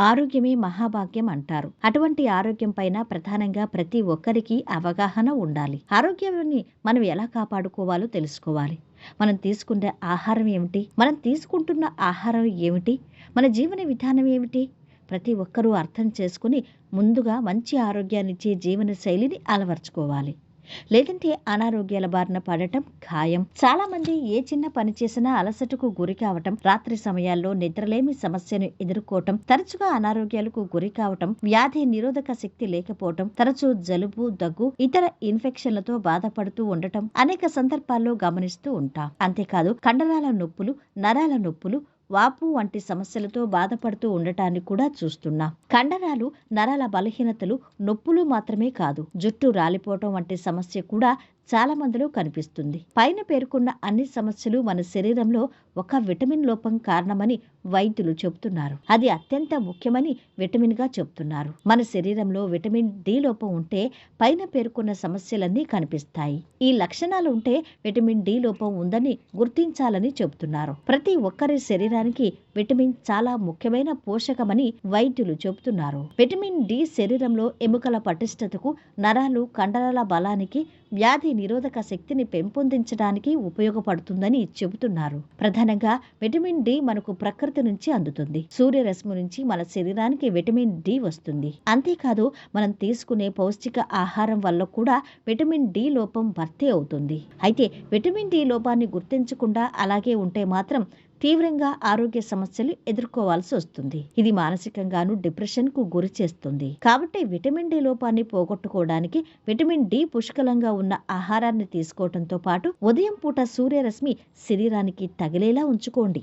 ఆరోగ్యమే మహాభాగ్యం అంటారు. అటువంటి ఆరోగ్యం పైన ప్రధానంగా ప్రతి ఒక్కరికి అవగాహన ఉండాలి. ఆరోగ్యాన్ని మనం ఎలా కాపాడుకోవాలో తెలుసుకోవాలి. మనం తీసుకునే ఆహారం ఏమిటి? మనం తీసుకుంటున్న ఆహారం ఏమిటి? మన జీవన విధానం ఏమిటి? ప్రతి ఒక్కరూ అర్థం చేసుకుని ముందుగా మంచి ఆరోగ్యాన్నిచ్చే జీవన శైలిని అలవర్చుకోవాలి. లేదంటే అనారోగ్యాల బారిన పడటం ఖాయం. చాలా మంది ఏ చిన్న పని చేసినా అలసటకు గురి కావటం రాత్రి సమయాల్లో నిద్రలేమి సమస్యను ఎదుర్కోవటం తరచుగా అనారోగ్యాలకు గురి కావటం వ్యాధి నిరోధక శక్తి లేకపోవటం తరచూ జలుబు దగ్గు ఇతర ఇన్ఫెక్షన్లతో బాధపడుతూ ఉండటం అనేక సందర్భాల్లో గమనిస్తూ ఉంటాం. అంతేకాదు కండరాల నొప్పులు నరాల నొప్పులు వాపు వంటి సమస్యలతో బాధపడుతూ ఉండటాన్ని కూడా చూస్తున్నాం. కండరాలు నరాల బలహీనతలు నొప్పులు మాత్రమే కాదు. జుట్టు రాలిపోవటం వంటి సమస్య కూడా చాలా మందిలో కనిపిస్తుంది. పైన పేర్కొన్న అన్ని సమస్యలు మన శరీరంలో ఒక విటమిన్ లోపం కారణమని వైద్యులు చెబుతున్నారు. అది అత్యంత ముఖ్యమని విటమిన్గా చెబుతున్నారు. మన శరీరంలో విటమిన్ డి లోపం ఉంటే పైన పేర్కొన్న సమస్యలన్నీ కనిపిస్తాయి. ఈ లక్షణాలు ఉంటే విటమిన్ డి లోపం ఉందని గుర్తించాలని చెబుతున్నారు. ప్రతి ఒక్కరి శరీరానికి విటమిన్ చాలా ముఖ్యమైన పోషకమని వైద్యులు చెబుతున్నారు. విటమిన్ డి శరీరంలో ఎముకల పటిష్టతకు నరాలు కండరాల బలానికి వ్యాధి నిరోధక శక్తిని పెంపొందించడానికి ఉపయోగపడుతుందని చెబుతున్నారు. ప్రధానంగా విటమిన్ డి మనకు ప్రకృతి నుంచి అందుతుంది. సూర్యరశ్మి నుంచి మన శరీరానికి విటమిన్ డి వస్తుంది. అంతేకాదు మనం తీసుకునే పౌష్టిక ఆహారం వల్ల కూడా విటమిన్ డి లోపం భర్తీ అవుతుంది. అయితే విటమిన్ డి లోపాన్ని గుర్తించకుండా అలాగే ఉంటే మాత్రం తీవ్రంగా ఆరోగ్య సమస్యలు ఎదుర్కోవాల్సి వస్తుంది. ఇది మానసికంగాను డిప్రెషన్కు గురి చేస్తుంది. కాబట్టి విటమిన్ డి లోపాన్ని పోగొట్టుకోవడానికి విటమిన్ డి పుష్కలంగా ఉన్న ఆహారాన్ని తీసుకోవడంతో పాటు ఉదయం పూట సూర్యరశ్మి శరీరానికి తగిలేలా ఉంచుకోండి.